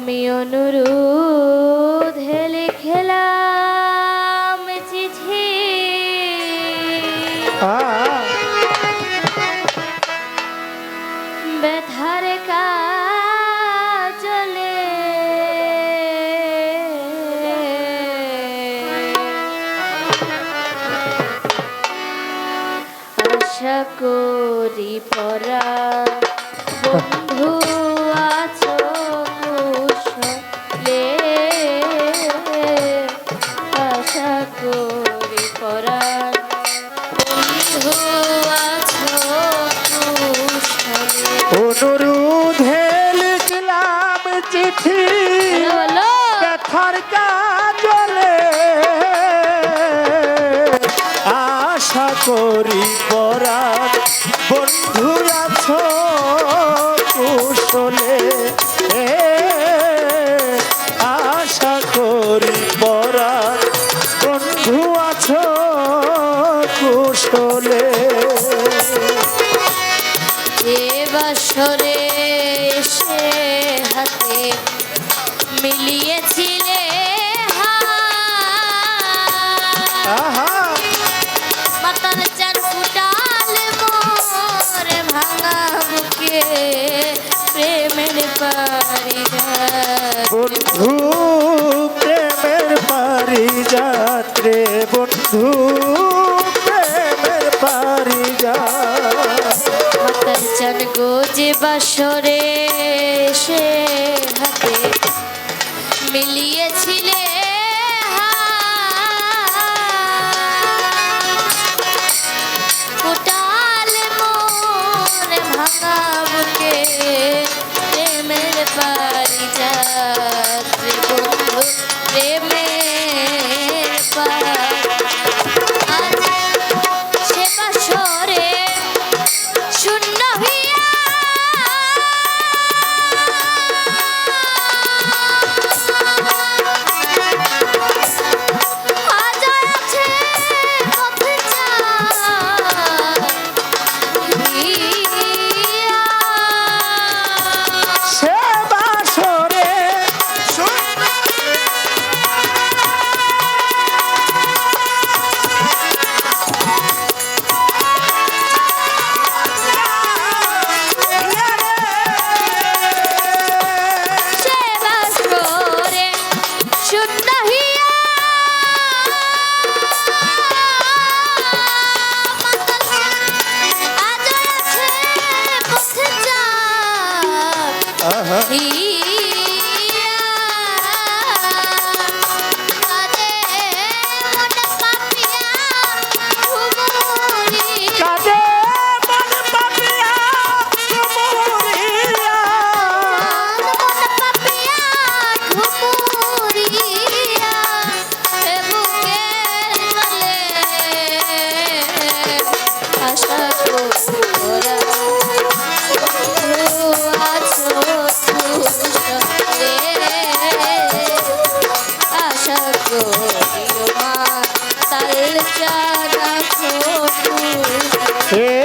তুমি অনুরূপ আশা করি পরা বন্ধুরা আছো কুশলে বন্ধু প্রেমের পারি যাত্রে বন্ধু প্রেমের পারি যাতার গোজে বাসরে সে হাতে মিলিয়েছিলে Aleluia. Hey.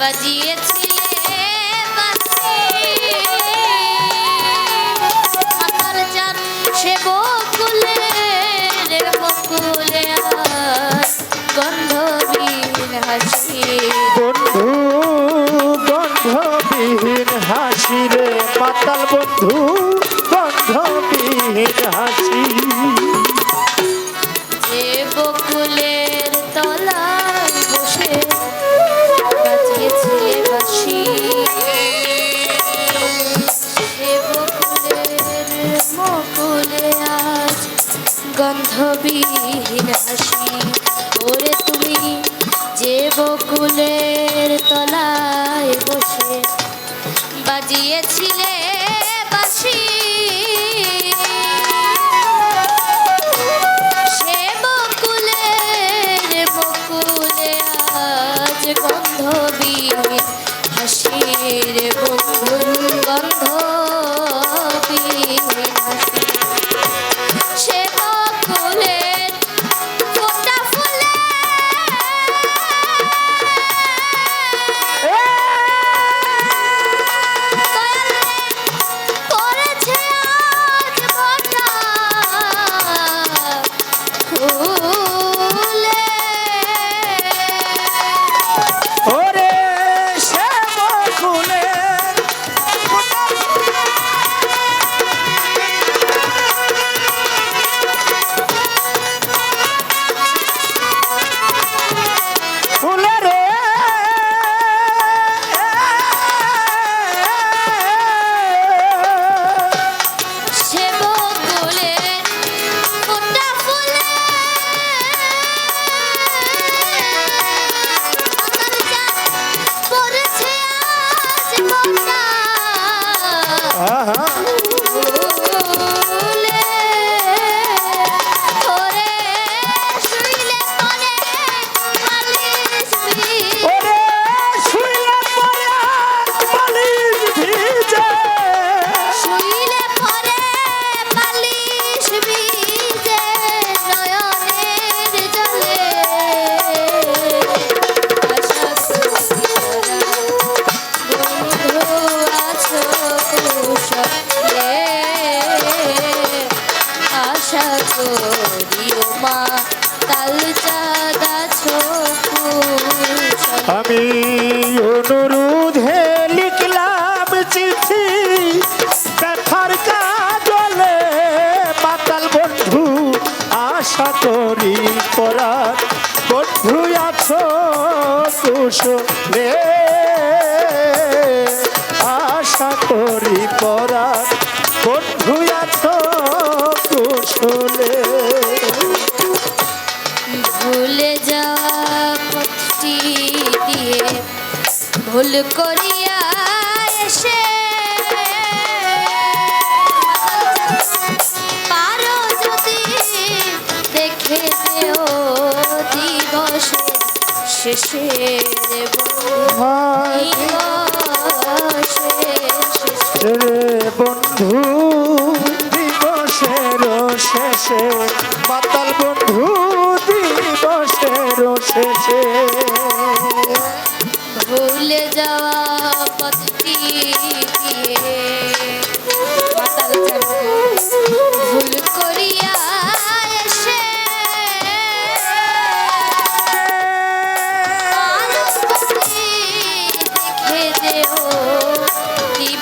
বাজিয়েছিলে মাথার চাঁদ সে বকুলে বকুলে গন্ধবীর হাসি ছিলে। আশা করিও মা কাল চাঁদা আমি অনুরোধে লিখলাম চিঠি ব্যথার কাজলে মাতাল বন্ধু, আশা করি তোরা বন্ধু আছো কুশলে, আশা করি তোরা বন্ধু আছো শোনে। ভুলে যাওয়া পথটি দিয়ে ভুল করিয়া এসে পারো যদি দেখে দেও দিবস শেষে।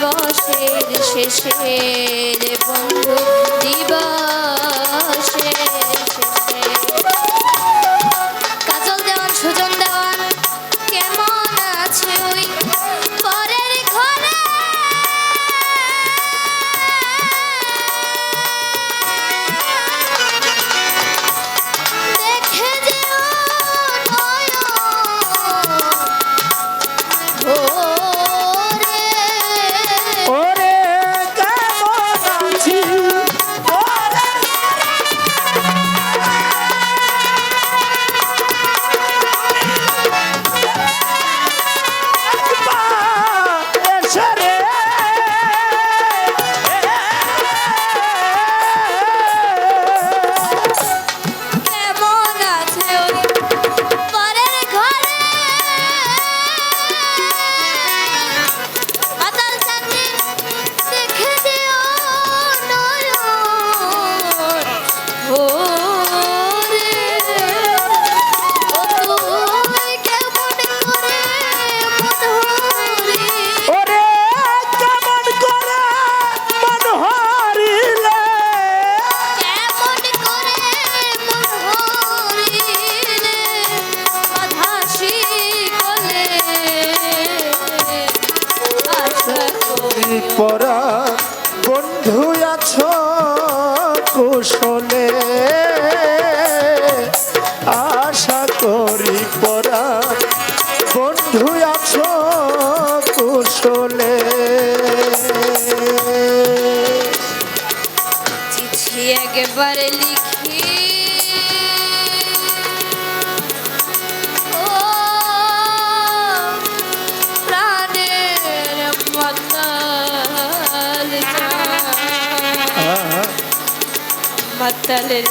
দিবসের শেষে বন্ধু দিবসের শেষে।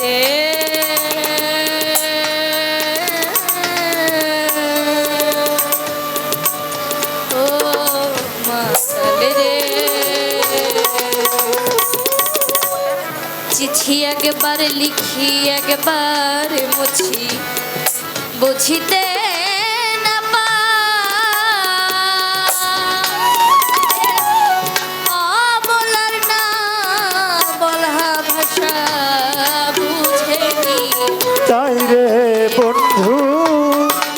রে। ও মাতাল রে। চিঠি একবার লিখি একবার মুছি। বুঝিতে রে বন্ধু,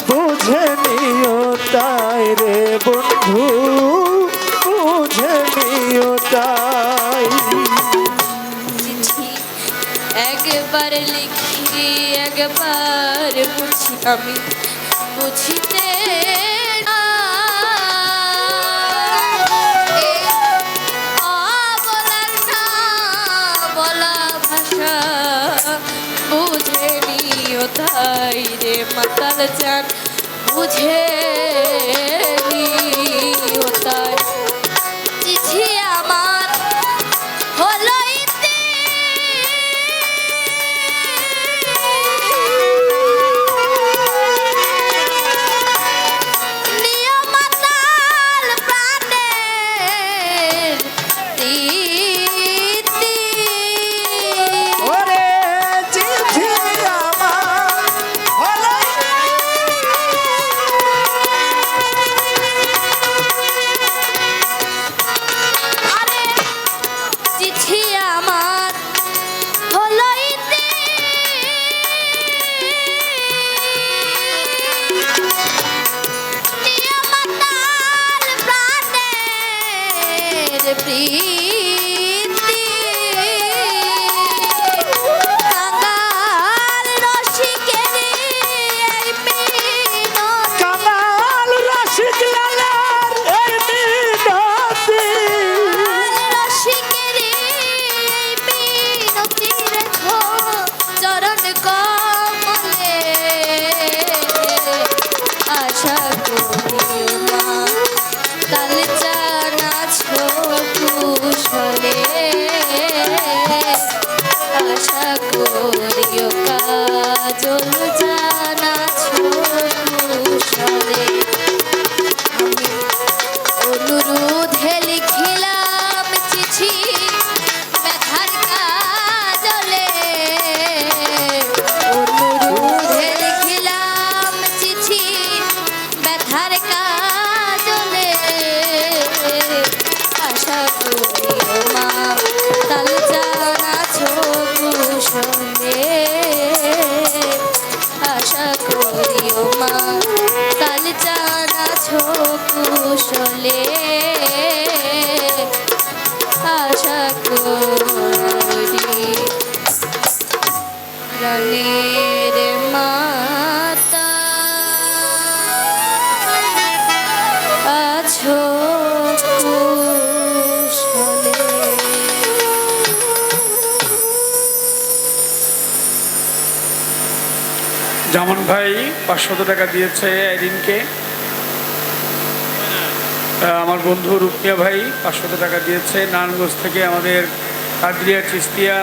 বুঝে নিও তাই রে বন্ধু, বুঝে নিও তাই। একবার লিখি, একবার বুঝি আমি, বুঝিতে তাই রে মাতাল চান বুঝে তাই हरी কাজল করি রণের মাতা আছো ভাই পাঁচশত টাকা দিয়েছে এদিনকে আমার বন্ধু রুপিয়া ভাই পাঁচশত টাকা দিয়েছে। নারায়ণগঞ্জ থেকে আমাদের কাদরিয়া চিস্তিয়া,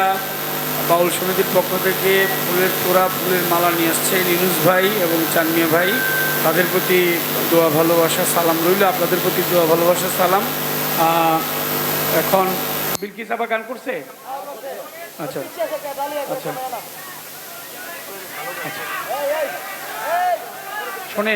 বাউল সমিতির পক্ষ থেকে ফুলের তোড়া, ফুলের মালা নিয়ে আসছে লিনুস ভাই এবং চানমিয়া ভাই। তাদের প্রতি দোয়া, ভালোবাসা, সালাম রইল। আপনাদের প্রতি দোয়া, ভালোবাসা, সালাম। এখন বিলকিস আবার গান করছে? আচ্ছা। আচ্ছা। আচ্ছা।